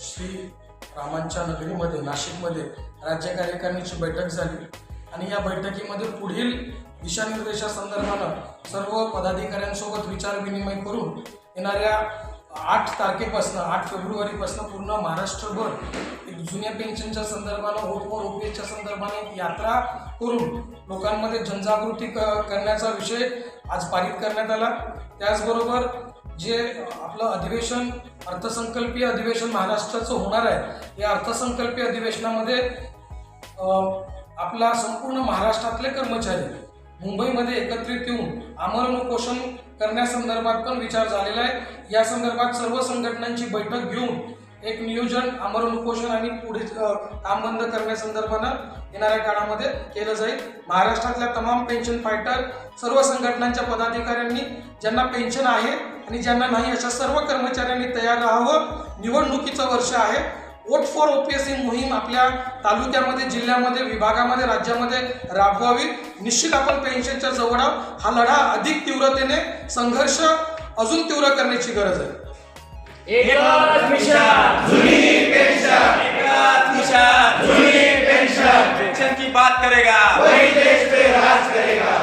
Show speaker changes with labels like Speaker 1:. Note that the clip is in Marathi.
Speaker 1: श्री रामांच्या नगरीमध्ये नाशिकमध्ये राज्य कार्यकारिणीची बैठक झाली. आणि या बैठकीमध्ये पुढील दिशानिर्देशासंदर्भानं सर्व पदाधिकाऱ्यांसोबत विचारविनिमय करून येणाऱ्या आठ तारखेपासून आठ फेब्रुवारीपासून पूर्ण महाराष्ट्रभर एक जुन्या पेन्शनच्या संदर्भानं होत व ओपीएसच्या संदर्भाने एक यात्रा करून लोकांमध्ये जनजागृती क करण्याचा विषय आज पारित करण्यात आला. त्याचबरोबर जे आपलं अधिवेशन अर्थसंकल्पीय अधिवेशन महाराष्ट्राचं होणार आहे या अर्थसंकल्पीय अधिवेशनामध्ये आपला संपूर्ण महाराष्ट्रातले कर्मचारी मुंबईमध्ये एकत्रित येऊन आमरणपोषण करण्यासंदर्भात पण विचार झालेला आहे. या संदर्भात सर्व संघटनांची बैठक घेऊन एक नियोजन आमरण उपोषण आणि पुढे काम बंद करण्यासंदर्भानं येणाऱ्या काळामध्ये केलं जाईल. महाराष्ट्रातल्या तमाम पेन्शन फायटर सर्व संघटनांच्या पदाधिकाऱ्यांनी ज्यांना पेन्शन आहे आणि ज्यांना नाही अशा सर्व कर्मचाऱ्यांनी तयार राहावं. निवडणुकीचं वर्ष आहे. वोट फॉर ओपीएस ही मोहीम आपल्या तालुक्यामध्ये जिल्ह्यामध्ये विभागामध्ये राज्यामध्ये राबवावी. निश्चित आपण पेन्शनच्या जवळ हा लढा अधिक तीव्रतेने संघर्ष अजून तीव्र करण्याची गरज आहे.
Speaker 2: बात करेगा।
Speaker 3: वही देश पे राज करेगा।